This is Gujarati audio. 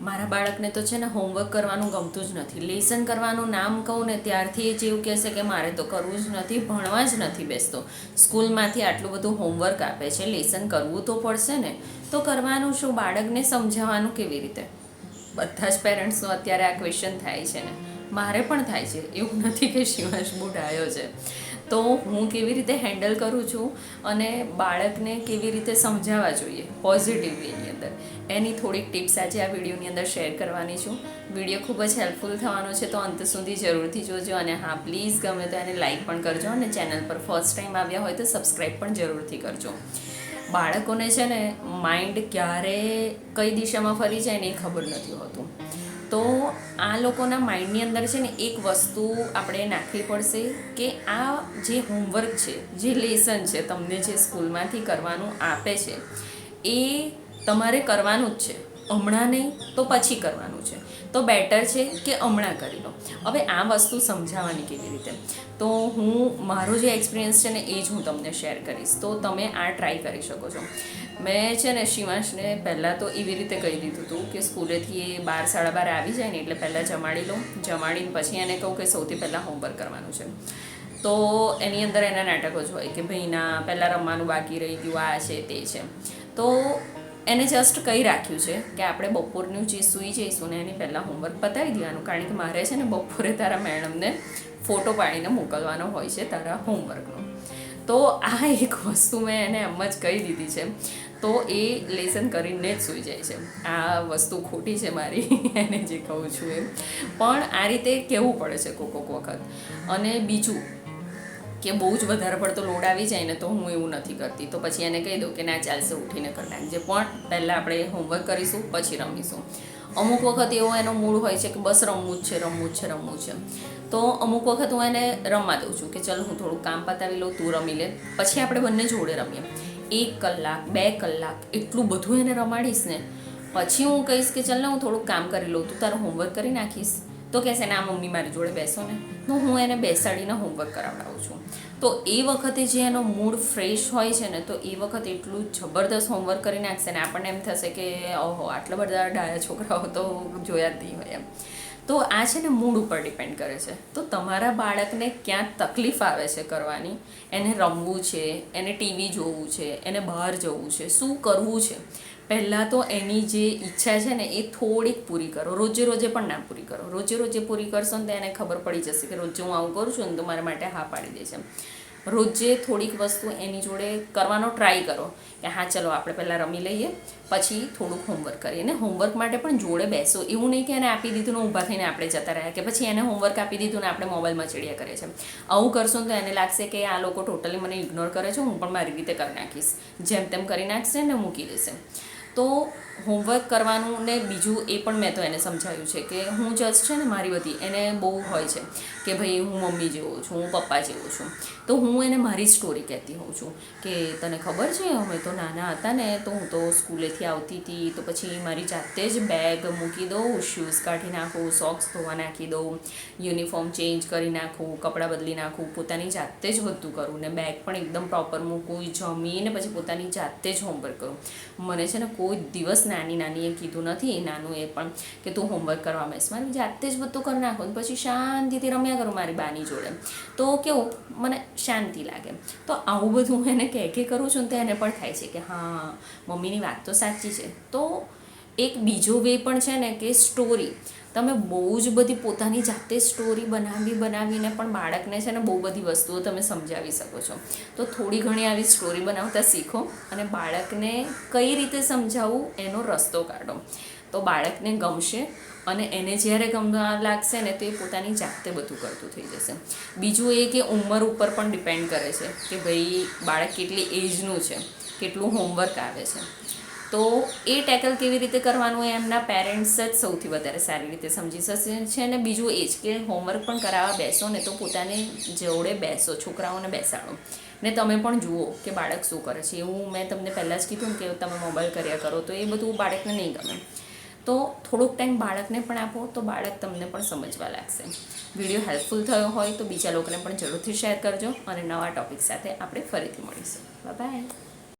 મારા બાળકને તો છે ને હોમવર્ક કરવાનું ગમતું જ નથી. લેસન કરવાનું નામ કહું ને ત્યારથી એ જેવું કહેશે કે મારે તો કરવું જ નથી, ભણવા જ નથી બેસતો. સ્કૂલમાંથી આટલું બધું હોમવર્ક આપે છે લેસન કરવું તો પડશે ને. તો કરવાનું શું? બાળકને સમજાવવાનું કેવી રીતે? બધા જ પેરેન્ટ્સનો અત્યારે આ ક્વેશ્ચન થાય છે ને. મારે પણ થાય છે. એવું નથી કે શિવાંશ બુઢાયો છે. તો હું કેવી રીતે હેન્ડલ કરું છું? અને બાળકને કેવી રીતે સમજાવવા જોઈએ? પોઝિટિવ એની અંદર. એની થોડીક ટિપ્સ આજે આ વિડીયોની અંદર શેર કરવાની છું. વીડિયો ખૂબ જ હેલ્પફુલ થવાનો છે, તો અંત સુધી જરૂરથી જોજો અને હા, પ્લીઝ ગમે તો એને લાઇક પણ કરજો અને ચેનલ પર ફર્સ્ટ ટાઈમ આવ્યા હોય તો સબસ્ક્રાઈબ પણ જરૂરથી કરજો. બાળકોને છે ને માઇન્ડ ક્યારે કઈ દિશામાં ફરી જાય ને એ ખબર નથી હોતું. તો આ લોકોના માઇન્ડની અંદર છે ને, એક વસ્તુ આપણે નાખવી પડશે કે આ જે હોમવર્ક છે, જે લેસન છે, તમને જે સ્કૂલમાંથી કરવાનું આપે છે, એ તમારે કરવાનું જ છે. હમણાં નહીં, તો પછી કરવાનું છે. તો બેટર છે કે હમણાં કરી લો. હવે આ વસ્તુ સમજાવવાની કેવી રીતે? તો હું, મારો જે એક્સપિરિયન્સ છે ને, એ જ હું તમને શેર કરીશ. તો તમે આ ટ્રાય કરી શકો છો. મેં છે ને, શિવાંશને પહેલાં તો એવી રીતે કહી દીધું હતું કે સ્કૂલેથી એ બાર, સાડા બાર આવી જાય ને, એટલે પહેલાં જમાડી લઉં જમાડીને પછી એને કહું કે સૌથી પહેલાં હોમવર્ક કરવાનું છે. તો એની અંદર એના નાટકો જ હોય કે ભાઈના પહેલાં રમવાનું બાકી રહી ગયું, આ છે, તે છે. તો એને જસ્ટ કહી રાખ્યું છે કે આપણે બપોરનું જે સૂઈ જઈશું ને એની પહેલાં હોમવર્ક પતાવી દેવાનું. કારણ કે મારે છે ને બપોરે તારા મેડમને ફોટો પાડીને મોકલવાનો હોય છે તારા હોમવર્કનો તો આ એક વસ્તુ મેં એને એમ જ કહી દીધી છે. તો એ લેસન કરીને જ સૂઈ જાય છે. આ વસ્તુ ખોટી છે મારી, એને જે કહું છું એ પણ આ રીતે કહેવું પડે છે કોક કોક વખત? અને બીજું કે બહુ જ વધારે પડતો લોડ આવી જાય ને તો હું એવું નથી કરતી. તો પછી એને કહી દઉં કે ના, ચાલશે, ઉઠીને કરી નાખજે. પણ પહેલાં આપણે હોમવર્ક કરીશું, પછી રમીશું. અમુક વખત એવો એનો મૂળ હોય છે કે બસ રમવું જ છે, રમવું જ છે, રમવું છે. તો અમુક વખત હું એને રમવા દઉં છું કે ચલ હું થોડું કામ પતાવી લઉં, તું રમી લે. પછી આપણે બંને જોડે રમીએ. એક કલાક, બે કલાક, એટલું બધું એને રમાડીશ ને. પછી હું કહીશ કે ચાલ ને હું થોડુંક કામ કરી લઉં, તું તારું હોમવર્ક કરી નાખીશ. તો કહેશે ના, મમ્મી, મારી જોડે બેસો ને. તો હું એને બેસાડીને હોમવર્ક કરાવડાવું છું. તો એ વખતે જે એનો મૂડ ફ્રેશ હોય છે ને, તો એ વખત એટલું જબરદસ્ત હોમવર્ક કરી નાખશે ને, આપણને એમ થશે કે, ઓહો, આટલા બધા ડાયા છોકરાઓ તો જોયા જ નહીં હોય એમ. તો આ છે ને મૂડ ઉપર ડિપેન્ડ કરે છે. તો તમારા બાળકને ક્યાં તકલીફ આવે છે કરવાની? એને રમવું છે, એને ટીવી જોવું છે, એને બહાર જવું છે, શું કરવું છે? પહેલાં તો એની જે ઈચ્છા છે ને એ થોડીક પૂરી કરો. રોજે રોજે પણ ના પૂરી કરો. રોજે રોજે પૂરી કરશો ને તો એને ખબર પડી જશે કે રોજે હું આવું કરું છું ને તો મારા માટે હા પાડી દેશે રોજે થોડીક વસ્તુ એની જોડે કરવાનો ટ્રાય કરો કે હા, ચલો આપણે પહેલાં રમી લઈએ, પછી થોડુંક હોમવર્ક કરીએ. અને હોમવર્ક માટે પણ જોડે બેસો. એવું નહીં કે એને આપી દીધું ને ઊભા થઈને આપણે જતા રહ્યા કે પછી એને હોમવર્ક આપી દીધું ને આપણે મોબાઈલમાં ચડ્યા કરે છે આવું કરશો ને તો એને લાગશે કે આ લોકો ટોટલી મને ઇગ્નોર કરે છે, હું પણ મારી રીતે કરી નાખીશ. જેમ તેમ કરી નાખશે ને મૂકી દેશે તો હોમવર્ક કરવાનું ને બીજું એ પણ મેં તો એને સમજાવ્યું છે કે હું જસ્ટ છે ને મારી બધી, એને બહુ હોય છે કે ભાઈ હું મમ્મી જેવો છું, હું પપ્પા જેવો છું. તો હું એને મારી સ્ટોરી કહેતી હોઉં છું કે તને ખબર છે, અમે તો નાના હતા ને, તો હું તો સ્કૂલેથી આવતી હતી, તો પછી મારી જાતે જ બેગ મૂકી દઉં શૂઝ કાઢી નાખું સોક્સ ધોવા નાખી દઉં યુનિફોર્મ ચેન્જ કરી નાખું, કપડાં બદલી નાખું, પોતાની જાતે જ બધું કરું ને બેગ પણ એકદમ પ્રોપર મૂકું, જમીને પછી પોતાની જાતે જ હોમવર્ક કરું. મને છે ને કોઈ દિવસ નાની નાનીએ કીધું નથી, નાનું એ પણ કે તું હોમવર્ક કરવા બેસ. મારી જાતે જ બધું કરી નાખું ને પછી શાંતિથી રમ્યા કરું મારી બાની જોડે. તો કેવું, મને શાંતિ લાગે. તો આવું બધું હું એને કહે કે કરું છું ને તો એને પણ થાય છે કે હા, મમ્મીની વાત તો સાચી છે. તો એક બીજો વે પણ છે ને કે સ્ટોરી તમે બહુ જ બધી પોતાની જાતે સ્ટોરી બનાવી બનાવીને પણ બાળકને છે ને બહુ બધી વસ્તુઓ તમે સમજાવી શકો છો. તો થોડી ઘણી આવી સ્ટોરી બનાવતા શીખો અને બાળકને કઈ રીતે સમજાવવું એનો રસ્તો કાઢો. તો બાળકને ગમશે અને એને જ્યારે ગમવા લાગશે ને તો એ પોતાની જાતે બધું કરતું થઈ જશે. બીજું એ કે ઉંમર ઉપર પણ ડિપેન્ડ કરે છે કે ભાઈ બાળક કેટલી એજનું છે, કેટલું હોમવર્ક આવે છે. તો એ ટેકલ કેવી રીતે કરવાનું એ એમના પેરેન્ટ્સ જ સૌથી વધારે સારી રીતે સમજી શકશે છે અને બીજું એ જ કે હોમવર્ક પણ કરાવવા બેસો ને તો પોતાને જોડે બેસો છોકરાઓને બેસાડો. ને તમે પણ જુઓ કે બાળક શું કરે છે. એવું મેં તમને પહેલાં જ કીધું કે તમે મોબાઈલ કર્યા કરો તો એ બધું બાળકને નહીં ગમે. તો થોડોક ટાઈમ બાળકને પણ આપો તો બાળક તમને પણ સમજવા લાગશે. વીડિયો હેલ્પફુલ થયો હોય તો બીજા લોકોને પણ જરૂરથી શેર કરજો અને નવા ટોપિક સાથે આપણે ફરીથી મળીશું. બાય.